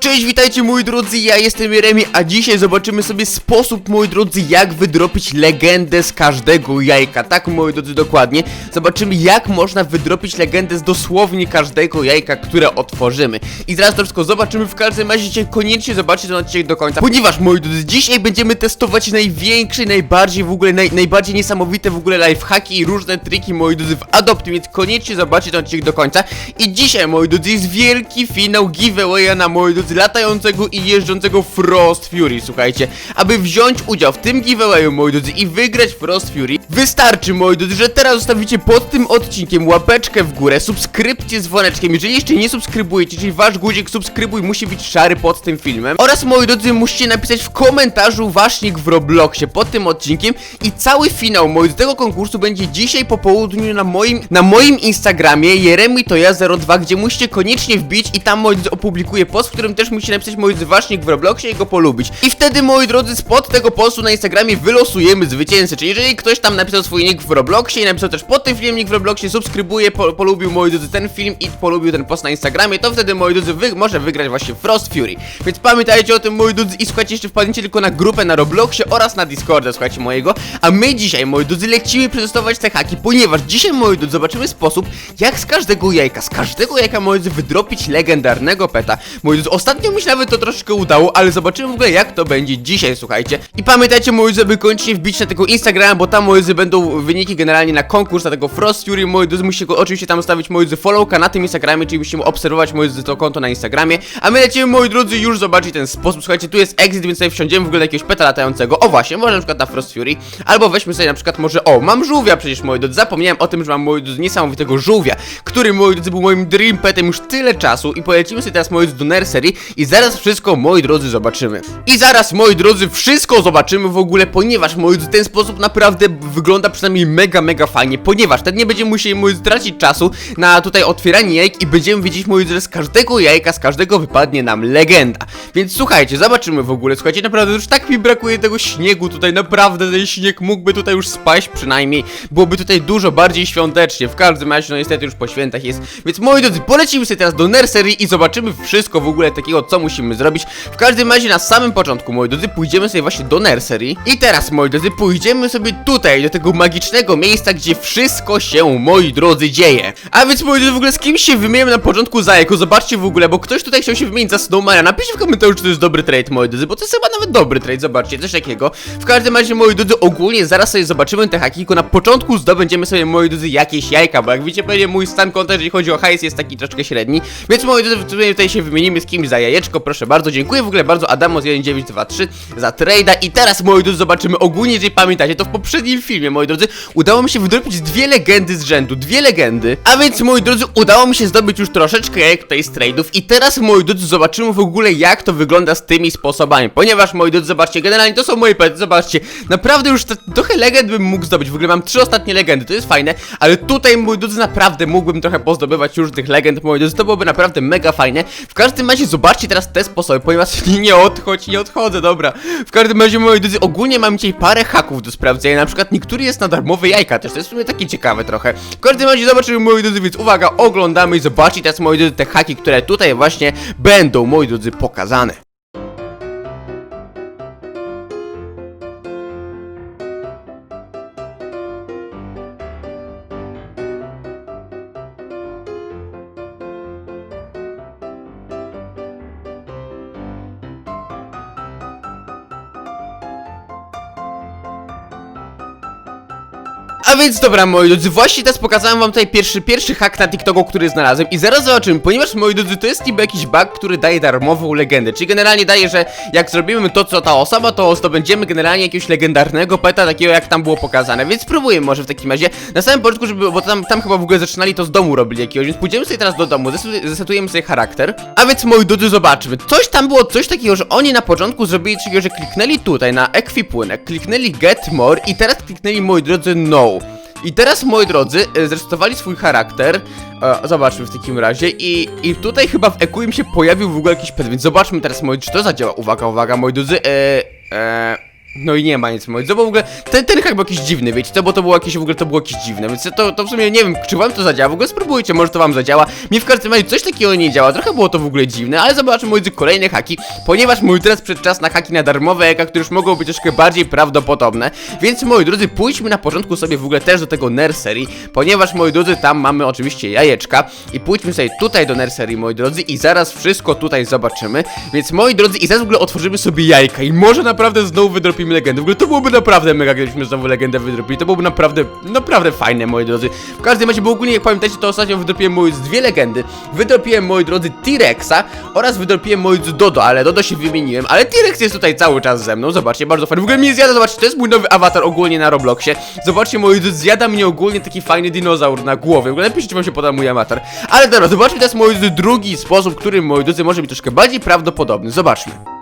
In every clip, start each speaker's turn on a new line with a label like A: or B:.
A: Cześć, witajcie moi drodzy, ja jestem Jeremi, a dzisiaj zobaczymy sobie sposób, moi drodzy, jak wydropić legendę z każdego jajka. Tak, moi drodzy, dokładnie. Zobaczymy, jak można wydropić legendę z dosłownie każdego jajka, które otworzymy. I zaraz to wszystko zobaczymy, w każdym razie dzisiaj koniecznie zobaczcie ten odcinek do końca, ponieważ, moi drodzy, dzisiaj będziemy testować największe, najbardziej w ogóle, naj, najbardziej niesamowite w ogóle lifehacki i różne triki, moi drodzy, w Adopty, więc koniecznie zobaczcie ten odcinek do końca. I dzisiaj, moi drodzy, jest wielki finał giveawaya na, moi drodzy, latającego i jeżdżącego Frost Fury, słuchajcie. Aby wziąć udział w tym giveawayu, moi drodzy, i wygrać Frost Fury, wystarczy, moi drodzy, że teraz zostawicie pod tym odcinkiem łapeczkę w górę, subskrypcję z dzwoneczkiem, jeżeli jeszcze nie subskrybujecie, czyli wasz guzik subskrybuj musi być szary pod tym filmem. Oraz, moi drodzy, musicie napisać w komentarzu wasz nick w Robloxie pod tym odcinkiem i cały finał, moi drodzy, tego konkursu będzie dzisiaj po południu na moim, na moim Instagramie, Jeremi to ja 02, gdzie musicie koniecznie wbić i tam, moi drodzy, opublikuję post, w którym też musicie napisać, moi drodzy, w Robloxie i go polubić. I wtedy, moi drodzy, spod tego postu na Instagramie wylosujemy zwycięzcę, czyli jeżeli ktoś tam napisał swój nick w Robloxie i napisał też pod tym filmem nick w Robloxie, subskrybuje, po, polubił, moi drodzy, ten film i polubił ten post na Instagramie, to wtedy, moi drodzy, wy może wygrać właśnie Frost Fury. Więc pamiętajcie o tym, moi drodzy, i słuchajcie, jeszcze wpadnijcie tylko na grupę na Robloxie oraz na Discorda, słuchajcie, mojego. A my dzisiaj, moi drodzy, lecimy przetestować te haki, ponieważ dzisiaj, moi drodzy, zobaczymy sposób, jak z każdego jajka, z każdego jajka, moi drodzy, wydropić legendarnego peta. Moi drodzy, ostatnio mi się nawet to troszeczkę udało, ale zobaczymy w ogóle, jak to będzie dzisiaj, słuchajcie. I pamiętajcie, moi żeby koniecznie wbić na tego Instagrama, bo tam, moi będą wyniki generalnie na konkurs na tego Frost Fury, moi drodzy, musicie go oczywiście tam zostawić, moi drodzy, followka na tym Instagramie, czyli musimy obserwować, moi to konto na Instagramie. A my lecimy, moi drodzy, już zobaczyć ten sposób. Słuchajcie, tu jest exit, więc sobie wsiądziemy w ogóle na jakiegoś peta latającego. O właśnie, może na przykład na Frost Fury. Albo weźmy sobie na przykład może, o, mam żółwia przecież, moi drodzy, zapomniałem o tym, że mam, moi drodzy, niesamowitego żółwia, który, moi drodzy, był moim dream petem już tyle czasu i polecimy sobie teraz, moi do nursery i zaraz wszystko, moi drodzy, zobaczymy. I zaraz, moi drodzy, wszystko zobaczymy w ogóle, ponieważ, moi drodzy, ten sposób naprawdę wygląda przynajmniej mega, mega fajnie, ponieważ wtedy nie będziemy musieli, moi drodzy, tracić czasu na tutaj otwieranie jajek i będziemy wiedzieć, moi drodzy, z każdego jajka, z każdego wypadnie nam legenda. Więc słuchajcie, zobaczymy w ogóle, słuchajcie, naprawdę już tak mi brakuje tego śniegu tutaj, naprawdę ten śnieg mógłby tutaj już spaść przynajmniej, byłoby tutaj dużo bardziej świątecznie, w każdym razie, no niestety już po świętach jest, więc moi drodzy, polecimy sobie teraz do nursery i zobaczymy wszystko w ogóle takiego, co musimy zrobić. W każdym razie na samym początku, moi drodzy, pójdziemy sobie właśnie do nursery i teraz, moi drodzy, pójdziemy sobie tutaj, do tego magicznego miejsca, gdzie wszystko się, moi drodzy, dzieje. A więc, moi drodzy, w ogóle z kim się wymieniłem na początku zajeko, zobaczcie w ogóle, bo ktoś tutaj chciał się wymienić za Snowmana, napiszcie w komentarzu, czy to jest dobry trade, moi drodzy, bo to jest chyba nawet dobry trade, zobaczcie, coś takiego. W każdym razie, moi drodzy, ogólnie zaraz sobie zobaczymy te haki, tylko na początku zdobędziemy sobie, moi drodzy, jakieś jajka, bo jak widzicie, pewnie mój stan konta, jeżeli chodzi o hajs, jest taki troszkę średni, więc, moi drodzy, tutaj się wymienimy z kimś za jajeczko, proszę bardzo, dziękuję w ogóle bardzo Adamos1923 za trade'a. I teraz, moi drodzy, zobaczymy ogólnie, jeżeli pamiętacie, to w poprzednim filmie, moi drodzy, udało mi się wydropić dwie legendy z rzędu, dwie legendy, a więc, moi drodzy, udało mi się zdobyć już troszeczkę jajek tutaj z trade'ów. I teraz, moi drodzy, zobaczymy w ogóle, jak to wygląda z tymi sposobami, ponieważ, moi drodzy, zobaczcie, generalnie to są moje pety, zobaczcie, naprawdę już trochę legend bym mógł zdobyć, w ogóle mam trzy ostatnie legendy, to jest fajne, ale tutaj, moi drodzy, naprawdę mógłbym trochę pozdobywać już tych legend, moi drodzy, to byłoby naprawdę mega fajne, w każdym razie zobaczcie teraz te sposoby, ponieważ nie, odchodź, nie odchodzę, dobra, w każdym razie, moi drodzy, ogólnie mam dzisiaj parę haków do sprawdzenia, na przykład niektóry jest na darmowe jajka też, to jest w sumie takie ciekawe trochę, w każdym razie zobaczymy, moi drodzy, więc uwaga, oglądamy i zobaczcie teraz, moi drodzy, te haki, które tutaj właśnie będą, moi drodzy, pokazane. A więc dobra, moi drodzy, właśnie teraz pokazałem wam tutaj pierwszy, pierwszy hack na TikToku, który znalazłem. I zaraz zobaczymy, ponieważ, moi drodzy, to jest niby jakiś bug, który daje darmową legendę, czyli generalnie daje, że jak zrobimy to, co ta osoba, to zdobędziemy generalnie jakiegoś legendarnego peta, takiego jak tam było pokazane, więc spróbujemy może w takim razie, na samym początku, żeby, bo tam, tam chyba w ogóle zaczynali to z domu robili jakiegoś, więc pójdziemy sobie teraz do domu, zesetujemy sobie charakter, a więc, moi drodzy, zobaczmy, coś tam było, coś takiego, że oni na początku zrobili takiego, że kliknęli tutaj na ekwipunek, kliknęli get more i teraz kliknęli, moi drodzy, no. I teraz, moi drodzy, e, zresetowali swój charakter. E, zobaczmy w takim razie. I, I tutaj chyba w EQ się pojawił w ogóle jakiś pet, więc zobaczmy teraz, moi, czy to zadziała. Uwaga, uwaga, moi drodzy. E, e, No i nie ma nic, drodzy, bo w ogóle ten, ten hak był jakiś dziwny, wiecie, to, bo to było jakieś, w ogóle to było jakieś dziwne, więc to, to w sumie nie wiem, czy wam to zadziała, w ogóle spróbujcie, może to wam zadziała. Mi w każdym razie coś takiego nie działa, trochę było to w ogóle dziwne, ale zobaczmy, moi kolejne haki, ponieważ mój teraz przed czas na haki na darmowe eka, które już mogą być troszkę bardziej prawdopodobne, więc moi drodzy, pójdźmy na początku sobie w ogóle też do tego nursery, ponieważ, moi drodzy, tam mamy oczywiście jajeczka. I pójdźmy sobie tutaj do nursery, moi drodzy, i zaraz wszystko tutaj zobaczymy, więc moi drodzy, i zaraz w ogóle otworzymy sobie jajka. I może naprawdę znowu wydropimy legendę, w ogóle to byłoby naprawdę mega, gdybyśmy znowu legendę wydropili, to byłoby naprawdę, naprawdę fajne, moi drodzy. W każdym razie, bo ogólnie, jak pamiętacie, to ostatnio wydropiłem, drodzy, dwie legendy, wydropiłem, moi drodzy, T-Rexa oraz wydropiłem, moi drodzy, Dodo, ale Dodo się wymieniłem, ale T-Rex jest tutaj cały czas ze mną, zobaczcie, bardzo fajny, w ogóle mnie zjada, zobaczcie, to jest mój nowy awatar ogólnie na Robloxie, zobaczcie, moi drodzy, zjada mnie ogólnie taki fajny dinozaur na głowie, w ogóle napiszcie, czy wam się podoba mój awatar, ale dobra, zobaczmy teraz, moi drodzy, drugi sposób, który, moi drodzy, może być troszkę bardziej prawdopodobny, zobaczmy.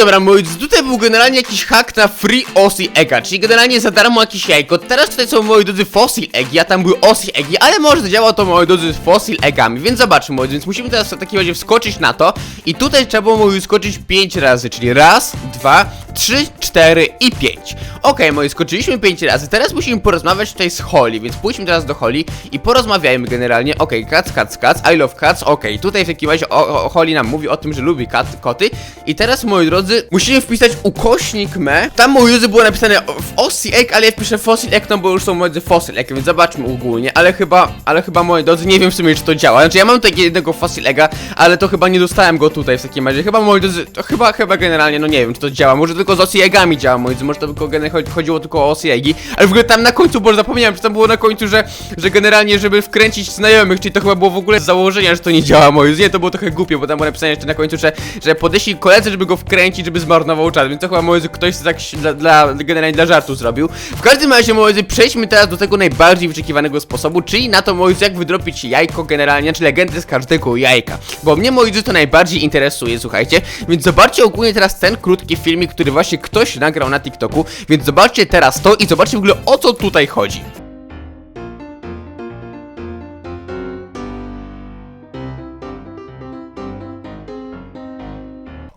A: Dobra, moi drodzy, tutaj był generalnie jakiś hack na Free Aussie Egga, czyli generalnie za darmo jakieś jajko. Teraz tutaj są, moi drodzy, Fossil Eggi, a tam były Aussie Eggi, ale może zadziała to, moi drodzy, z Fossil Eggami, więc zobaczmy, moi drodzy, więc musimy teraz w takim razie wskoczyć na to i tutaj trzeba było, moi skoczyć 5 razy, czyli raz, dwa, trzy, cztery i pięć. Okej, moi, skoczyliśmy 5 razy, teraz musimy porozmawiać tutaj z Holly, więc pójdźmy teraz do Holly i porozmawiajmy generalnie, okej, cats, cats, cats, I love cats, okej, tutaj w takim razie o, o, Holly nam mówi o tym, że lubi kat, koty. I teraz, moi drodzy, musimy wpisać ukośnik me, tam, moi drodzy, było napisane Aussie Egg, ale ja wpiszę Fossil Egg, no bo już są, moi drodzy, Fossil Egg, więc zobaczmy ogólnie, ale chyba, ale chyba, moi drodzy, nie wiem w sumie, czy to działa, znaczy ja mam takiego jednego Fossil Egga, ale to chyba nie dostałem go tutaj w takim razie, chyba, moi drodzy, to chyba, chyba generalnie, no nie wiem, czy to działa, może tylko z Aussie Eggami działa, moi drodzy, może to tylko chodziło tylko o Aussie Eggi, ale w ogóle tam na końcu, bo zapomniałem, że tam było na końcu, że, że generalnie, żeby wkręcić znajomych, czyli to chyba było w ogóle z założenia, że to nie działa, moi drodzy, nie, to było trochę głupie, bo tam było napisane jeszcze na końcu, że, że podeślij koledze, żeby go wkręcić, żeby zmarnował czas, więc to chyba, moi drodzy, ktoś tak dla, dla, generalnie dla żartu zrobił. W każdym razie, moi przejdźmy teraz do tego najbardziej wyczekiwanego sposobu, czyli na to, moi jak wydropić jajko generalnie, czy legendę z każdego jajka, bo mnie, moi to najbardziej interesuje, słuchajcie, więc zobaczcie ogólnie teraz ten krótki filmik, który właśnie ktoś nagrał na TikToku, więc zobaczcie teraz to i zobaczcie w ogóle o co tutaj chodzi.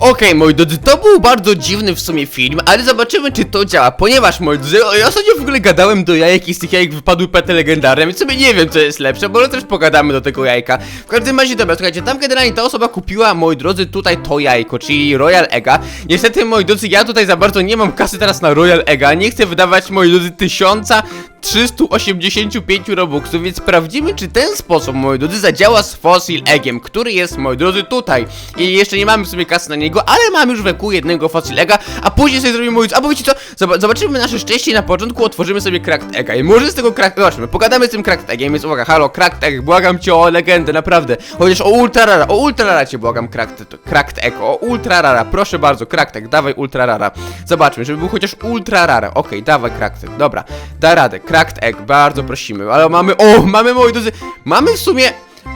A: Okej, moi drodzy, to był bardzo dziwny w sumie film, ale zobaczymy, czy to działa, ponieważ, moi drodzy, ja ostatnio w ogóle gadałem do jajek i z tych jajek wypadły pety legendarne, więc sobie nie wiem, co jest lepsze, bo też pogadamy do tego jajka. W każdym razie, dobra, słuchajcie, tam generalnie ta osoba kupiła, moi drodzy, tutaj to jajko, czyli Royal Egga. Niestety, moi drodzy, ja tutaj za bardzo nie mam kasy teraz na Royal Egga, nie chcę wydawać, moi drodzy, tysiąca 385 robuxów, więc sprawdzimy, czy ten sposób, moi drodzy, zadziała z Fossil Eggiem, który jest, moi drodzy, tutaj. I jeszcze nie mamy w sumie kasy na niego, ale mamy już w EQ jednego Fossil Egga, a później sobie zrobimy, moi drodzy, albo wiecie co, Zob- zobaczymy nasze szczęście na początku otworzymy sobie Cracked Egga. I może z tego Cracked... Zobaczmy, pogadamy z tym Cracked Eggiem, więc uwaga, halo, Cracked Egg, błagam cię o legendę, naprawdę. Chociaż o Ultra Rara, o Ultra Rara cię błagam, Cracked, cracked Egg, o Ultra Rara, proszę bardzo, Cracked Egg, dawaj Ultra Rara. Zobaczmy, żeby był chociaż Ultra Rara, okej, dawaj Cracked dobra, da radę, Cracked Egg, bardzo prosimy, ale mamy, o, mamy, moi drodzy, mamy w sumie...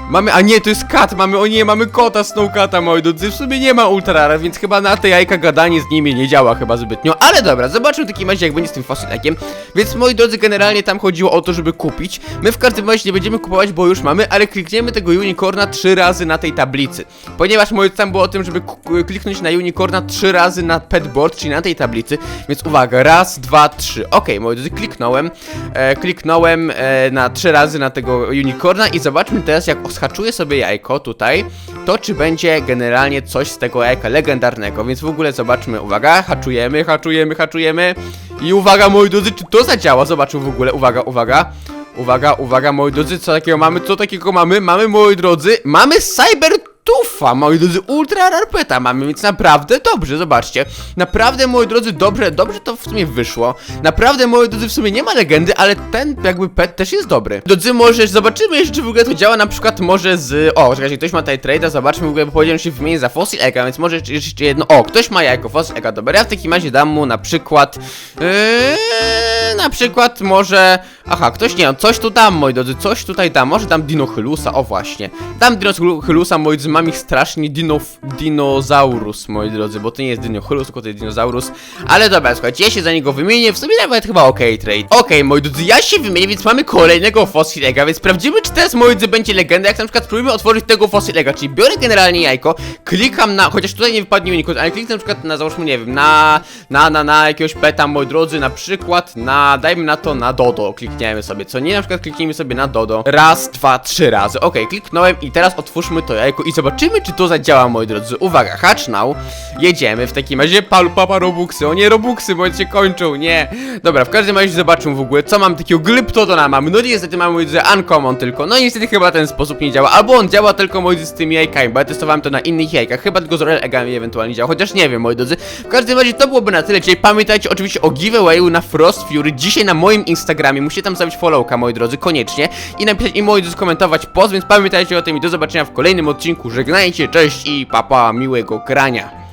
A: Mamy, a nie, to jest kat, mamy, o nie, mamy kota, Snowcata, moi drodzy, w sumie nie ma Ultrara, więc chyba na te jajka gadanie z nimi nie działa chyba zbytnio, ale dobra, zobaczmy w takim razie jak będzie z tym fosilekiem, więc moi drodzy, generalnie tam chodziło o to, żeby kupić, my w każdym razie nie będziemy kupować, bo już mamy, ale klikniemy tego unicorna trzy razy na tej tablicy, ponieważ moi tam było o tym, żeby kliknąć na unicorna trzy razy na petboard, czyli na tej tablicy, więc uwaga, raz, dwa, trzy, okej, moi drodzy, kliknąłem, e, kliknąłem e, na trzy razy na tego unicorna i zobaczmy teraz, jak schaczuję sobie jajko tutaj, to czy będzie generalnie coś z tego jajka legendarnego, więc w ogóle zobaczmy, uwaga, haczujemy, haczujemy, haczujemy i uwaga, moi drodzy, czy to zadziała, zobaczmy w ogóle, uwaga, uwaga, Uwaga, uwaga, moi drodzy, co takiego mamy? Co takiego mamy? Mamy, moi drodzy, mamy Cybertufa, moi drodzy, Ultra Rarpeta mamy, więc naprawdę dobrze, zobaczcie. Naprawdę, moi drodzy, dobrze, dobrze to w sumie wyszło. Naprawdę, moi drodzy, w sumie nie ma legendy, ale ten jakby pet też jest dobry. Drodzy, może zobaczymy jeszcze, czy w ogóle to działa, na przykład może z... O, czekajcie, ktoś ma tutaj trade'a, zobaczmy, w ogóle, powiedziałem, że się wymienię za Fossil Egga, więc może jeszcze- jedno... O, ktoś ma jajko Fossil Egga, dobra, ja w takim razie dam mu na przykład... Yy, na przykład może... Aha, ktoś nie, coś tu dam, moi drodzy, coś tutaj dam, może dam Dinohylusa, o właśnie. Dam Dinohylusa, moi drodzy, mam ich strasznie, dino, dinozaurus, moi drodzy, bo to nie jest Dinohylus, tylko to jest dinozaurus. Ale dobra, słuchajcie, ja się za niego wymienię, w sumie nawet chyba okej trade. Okej, moi drodzy, ja się wymienię, więc mamy kolejnego Fossil Egga, więc sprawdzimy, czy teraz, moi drodzy, będzie legenda, jak na przykład spróbujemy otworzyć tego Fossil Egga, czyli biorę generalnie jajko, klikam na, chociaż tutaj nie wypadnie mi kod, ale kliknę na przykład na, załóżmy, nie wiem, na, na, na, na jakiegoś peta, moi drodzy, na przykład na, dajmy na to, na Dodo, klikniemy sobie, co nie, na przykład kliknijmy sobie na Dodo, raz, dwa, trzy razy, okej, kliknąłem i teraz otwórzmy to jajko i zobaczymy, czy to zadziała, moi drodzy, uwaga, hatch now, jedziemy, w takim razie, palu, papa, robuxy, o nie, robuxy, bo się kończą, nie, dobra, w każdym razie zobaczmy w ogóle, co mam takiego, glyptodona mam, no niestety mam, moi drodzy, uncommon tylko, no niestety chyba ten sposób nie działa, albo on działa tylko, moi drodzy, z tymi jajkami, bo ja testowałem to na innych jajkach, chyba tylko z Royal Eggami ewentualnie działa, chociaż nie wiem, moi drodzy, w każdym razie to byłoby na tyle, czyli pamiętajcie oczywiście o giveawayu na Frost Fury dzisiaj na moim Instagramie, musicie tam stawić followka, moi drodzy, koniecznie i napisać i moi drodzy post, więc pamiętajcie o tym i do zobaczenia w kolejnym odcinku, żegnajcie, cześć i papa, miłego grania.